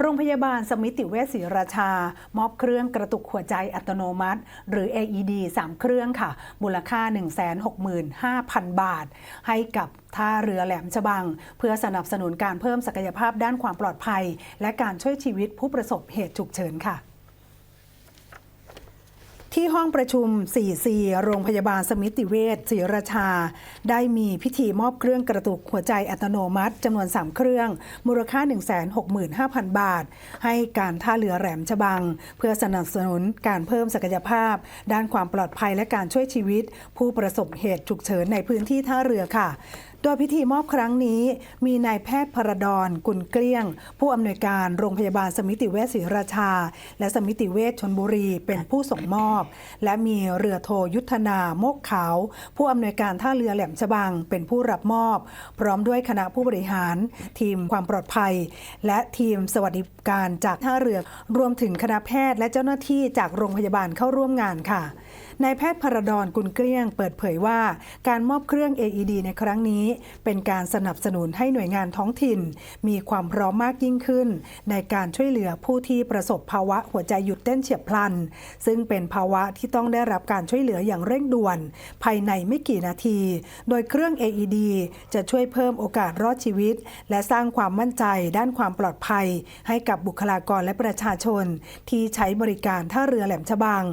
โรงพยาบาลสมิติเวชศรีราชา มอบเครื่องกระตุกหัวใจอัตโนมัติ หรือ AED 3 เครื่องค่ะ มูลค่า 165,000 บาท ให้กับท่าเรือแหลมฉบัง เพื่อสนับสนุนการเพิ่มศักยภาพด้านความปลอดภัย และการช่วยชีวิตผู้ประสบเหตุฉุกเฉินค่ะ ที่ห้องประชุม 4C โรงพยาบาลสมิติเวชศรีราชา ได้มีพิธีมอบเครื่องกระตุกหัวใจอัตโนมัติจำนวน 3 เครื่อง มูลค่า 165,000 บาท ให้การท่าเรือแหลมฉบัง เพื่อสนับสนุนการเพิ่มศักยภาพ ด้านความปลอดภัยและการช่วยชีวิต ผู้ประสบเหตุฉุกเฉินในพื้นที่ท่าเรือค่ะ โดยพิธีมอบครั้งนี้มีนายแพทย์พรดอนกุลเกลี้ยง ผู้อำนวยการโรงพยาบาลสมิติเวชศรีราชา และสมิติเวชชนบุรีเป็นผู้ส่งมอบ และมีเรือโทยุทธนาโมกขาว ผู้อำนวยการท่าเรือแหลมฉบังเป็นผู้รับมอบ พร้อมด้วยคณะผู้บริหาร ทีมความปลอดภัย และทีมสวัสดิการจากท่าเรือรวมถึงคณะแพทย์และเจ้าหน้าที่จากโรงพยาบาลเข้าร่วมงานค่ะนายแพทย์พรดอนกุลเกลี้ยงเปิดเผยว่า การมอบเครื่อง AED ในครั้งนี้เป็นการสนับสนุนให้หน่วยงานท้องถิ่น มีความพร้อมมากยิ่งขึ้น ในการช่วยเหลือผู้ที่ประสบภาวะหัวใจหยุดเต้นเฉียบพลัน ซึ่งเป็นภาวะที่ต้องได้รับการช่วยเหลืออย่างเร่งด่วน ภายในไม่กี่นาที โดยเครื่อง AED จะช่วยเพิ่มโอกาสรอดชีวิต และสร้างความมั่นใจด้านความปลอดภัย ให้กับบุคลากรและประชาชน ที่ใช้บริการท่าเรือแหลมฉบัง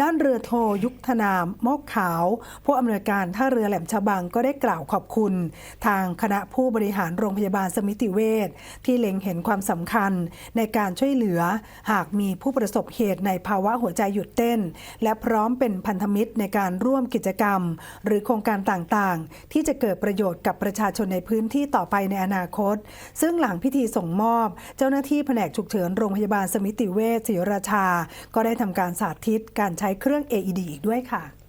ด้านเรือโทยุคธนามมอกขาว ผู้อำนวยการท่าเรือแหลมฉบังก็ได้กล่าวขอบคุณทางคณะผู้บริหารโรงพยาบาลสมิติเวชที่เล็งเห็นความสำคัญในการช่วยเหลือ หากมีผู้ประสบเหตุในภาวะหัวใจหยุดเต้น และพร้อมเป็นพันธมิตรในการร่วมกิจกรรม หรือโครงการต่างๆ ที่จะเกิดประโยชน์กับประชาชนในพื้นที่ต่อไปในอนาคต ซึ่งหลังพิธีส่งมอบ เจ้าหน้าที่แผนกฉุกเฉินโรงพยาบาลสมิติเวชศรีราชา ก็ได้ทำการสาธิตการใช้เครื่อง AED อีกด้วยค่ะ